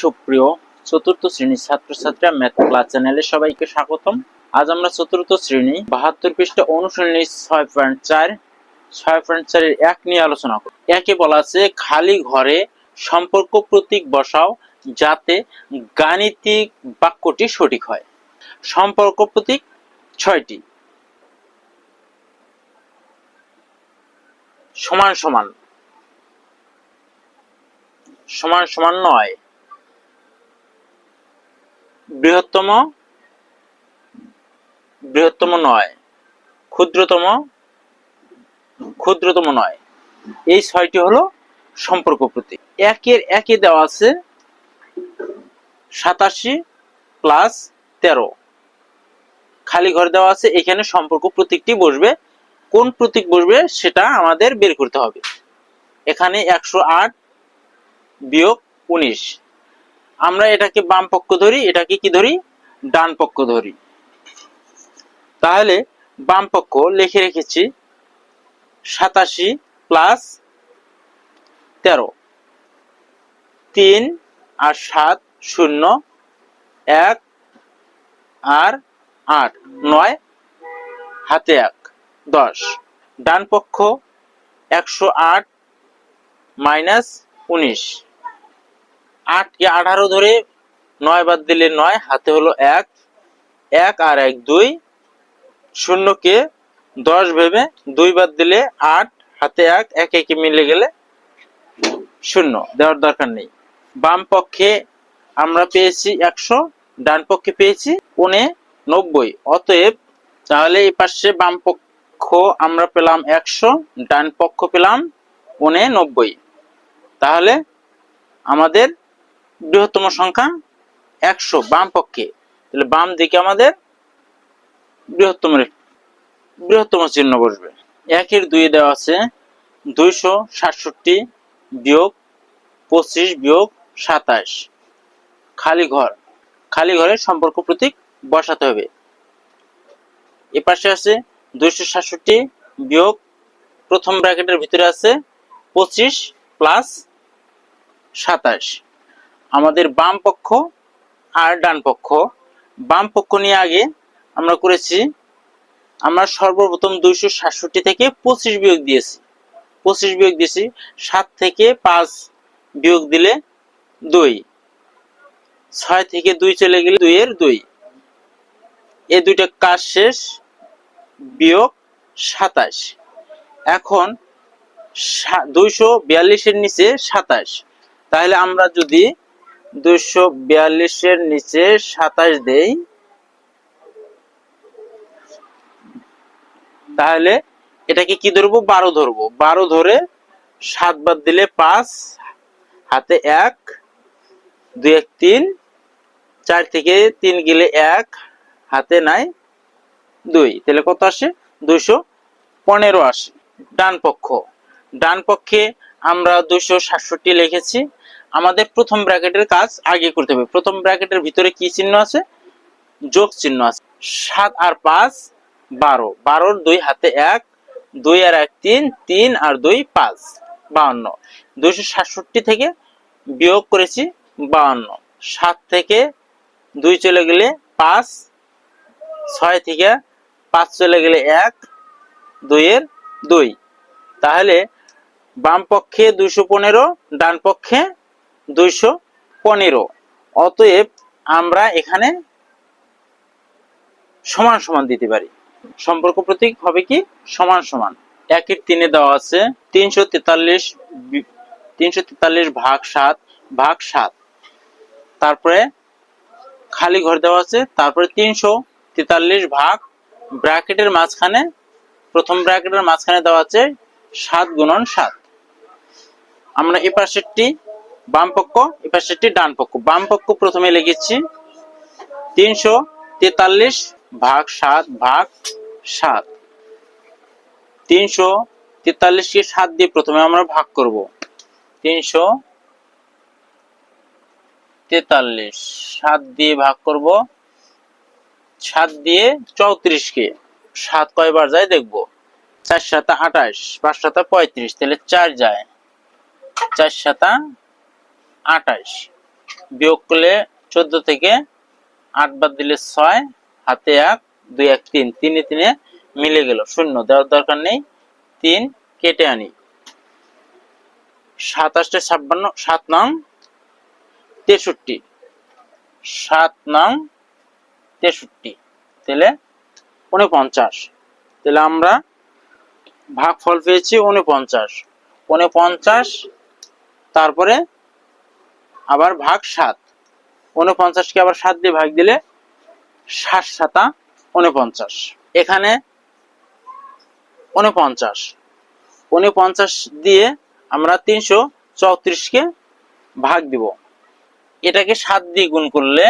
সুপ্রিয় চতুর্থ শ্রেণির ছাত্রছাত্রীরা ম্যাথ ক্লাস চ্যানেলে সবাইকে স্বাগতম। আজ আমরা চতুর্থ শ্রেণি বাহাত্তর পৃষ্ঠা অনুশীলনী ছয় পয়েন্ট চার, ছয় পয়েন্ট চারের এক নিয়ে আলোচনা করব। একে বলা আছে খালি ঘরে সম্পর্ক প্রতীক বসাও যাতে গাণিতিক বাক্যটি সঠিক হয়। সম্পর্ক প্রতীক ছয়টি। সমান সমান। সমান সমান নয়। বৃহত্তম বৃহত্তম নয়, ক্ষুদ্রতম ক্ষুদ্রতম নয়। এই ছয়টি হলো সম্পর্ক প্রতীক। একের একে দেওয়া আছে সাতাশি প্লাস তেরো। খালি ঘর দেওয়া আছে, এখানে সম্পর্ক প্রতীকটি বসবে। কোন প্রতীক বসবে সেটা আমাদের বের করতে হবে। এখানে একশো আট বিয়োগ উনিশ। আমরা এটাকে বাম পক্ষ ধরি, এটাকে কি ধরি? ডান পক্ষ ধরি। তাহলে বাম পক্ষ লিখে রেখেছি সাতাশি প্লাস তেরো। তিন আর সাত শূন্য, এক আর আট, নয়, হাতে এক, দশ। ডান পক্ষ একশো আট মাইনাস উনিশ। আটকে আঠারো ধরে নয় বাদ দিলে নয়, হাতে হলো এক। এক আর এক দুই। শূন্যকে দশ ভেবে দুই বাদ দিলে আট, হাতে এক এক একে মিলে গেলে শূন্য। দেওয়ার দরকার নেই। বাম পক্ষে আমরা পেয়েছি একশো, ডান পক্ষে পেয়েছি পনে নব্বই। অতএব তাহলে এই পাশে বাম পক্ষ আমরা পেলাম একশো, ডান পক্ষ পেলাম পনে নব্বই। তাহলে আমাদের বৃহত্তম সংখ্যা একশো বাম পক্ষে। তাহলে বাম দিকে আমাদের বৃহত্তম বৃহত্তম চিহ্ন বসবে। একের দুই দেওয়া আছে দুইশো সাতষট্টি বিয়োগ পঁচিশ বিয়োগ সাতাশ। খালি ঘর। খালি ঘরে সম্পর্ক প্রতীক বসাতে হবে। এ পাশে আছে দুইশো সাতষট্টি বিয়োগ প্রথম ব্র্যাকেটের ভিতরে আছে পঁচিশ প্লাস সাতাশ। আমাদের বাম পক্ষ আর ডান পক্ষ। বাম পক্ষ নিয়ে আগে আমরা করেছি, আমরা সর্বপ্রথম দুইশো সাতষট্টি থেকে পঁচিশ বিয়োগ দিয়েছি। পঁচিশ বিয়োগ দিয়েছি, সাত থেকে পাঁচ বিয়োগ দিলে দুই। ছয় থেকে দুই চলে গেলে দুইয়ের দুই। এ দুইটা কাজ শেষ, বিয়োগ সাতাশ। এখন দুইশো বিয়াল্লিশের নিচে সাতাশ। তাহলে আমরা যদি দুইশো বিয়াল্লিশের নিচে সাতাশ দেই। তাহলে এটাকে কি ধরবো? বারো ধরবো। বারো ধরে সাত বাদ দিলে পাঁচ, হাতে এক, দুই এক তিন, চার থেকে তিন গেলে এক, হাতে নাই দুই। তাহলে কত আসে? দুইশো পনেরো আসে। ডান পক্ষ। ডান পক্ষে আমরা দুইশো সাতষট্টি লিখেছি। আমাদের প্রথম ব্র্যাকেটের কাজ আগে করতে হবে। প্রথম ব্র্যাকেটের ভিতরে কি চিহ্ন আছে? যোগ চিহ্ন আছে। সাত আর পাঁচ, বারো। বারোর দুই হাতে এক, দুই আর এক তিন তিন আর দুই পাঁচ, বাউন্ন। দুইশো সাতষট্টি থেকে বিয়োগ করেছি বাউন্ন। সাত থেকে দুই চলে গেলে পাঁচ, ছয় থেকে পাঁচ চলে গেলে এক, দুইয়ের দুই। তাহলে বাম পক্ষে দুইশো পনেরো, ডান পক্ষে দুইশো পনেরো। অতএব আমরা এখানে সমান সমান দিতে পারি। সম্পর্ক প্রতীক হবে কি? সমান সমান। একের তিনে দেওয়া আছে তিনশো তেতাল্লিশ তিনশো তেতাল্লিশ ভাগ সাত ভাগ সাত। তারপরে খালি ঘর দেওয়া আছে, তারপরে তিনশো তেতাল্লিশ ভাগ ব্র্যাকেটের মাঝখানে, প্রথম ব্র্যাকেটের মাঝখানে দেওয়া আছে সাত গুণন সাত। আমরা এ পাশেরটি বাম পক্ষ এ পাশেরটি ডান পক্ষ। বাম পক্ষ প্রথমে লিখেছি তিনশো তেতাল্লিশ ভাগ সাত ভাগ সাত। তিনশো তেতাল্লিশকে সাত দিয়ে প্রথমে আমরা ভাগ করব। তিনশো তেতাল্লিশ। সাত দিয়ে ভাগ করব। সাত দিয়ে চৌত্রিশকে। সাত কয়বার যায় দেখব। চার সাতা আঠাশ, পাঁচ সাতা পঁয়ত্রিশ, তাহলে চার যায়। চার সাতা আঠাশ। বিয়োগ করলে চোদ্দ থেকে আট বাদ দিলে ছয়, হাতে এক, দুই, এক, তিন, তিনে তিনে মিলে গেল শূন্য। দেওয়ার দরকার নেই, তিন কেটে আনি। সাতাশটা ছাপ্পান্ন, সাত নং, তেষট্টি। সাত নং, তেষট্টি। তাহলে উনপঞ্চাশ তাহলে আমরা ভাগ ফল পেয়েছি উনপঞ্চাশ উনপঞ্চাশ তারপরে আবার ভাগ সাত। উনপঞ্চাশকে আবার সাত দিয়ে ভাগ দিলে ষাট সাতা উনপঞ্চাশ এখানে উনপঞ্চাশ উনপঞ্চাশ দিয়ে আমরা তিনশো চৌত্রিশকে ভাগ দিব। এটাকে সাত দিয়ে গুণ করলে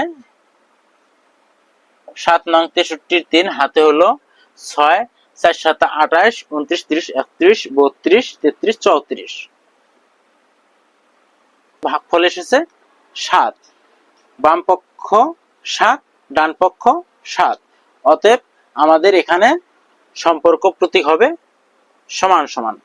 সাত নং তেষট্টির তিন হাতে হলো ছয়, চার সাত আঠাশ উনত্রিশ তিরিশ, একত্রিশ, বত্রিশ, তেত্রিশ, চৌত্রিশ। ভাগফল এসেছে সাত। বাম পক্ষ সাত ডান পক্ষ সাত। অতএব আমাদের এখানে সম্পর্ক প্রতীক হবে সমান সমান।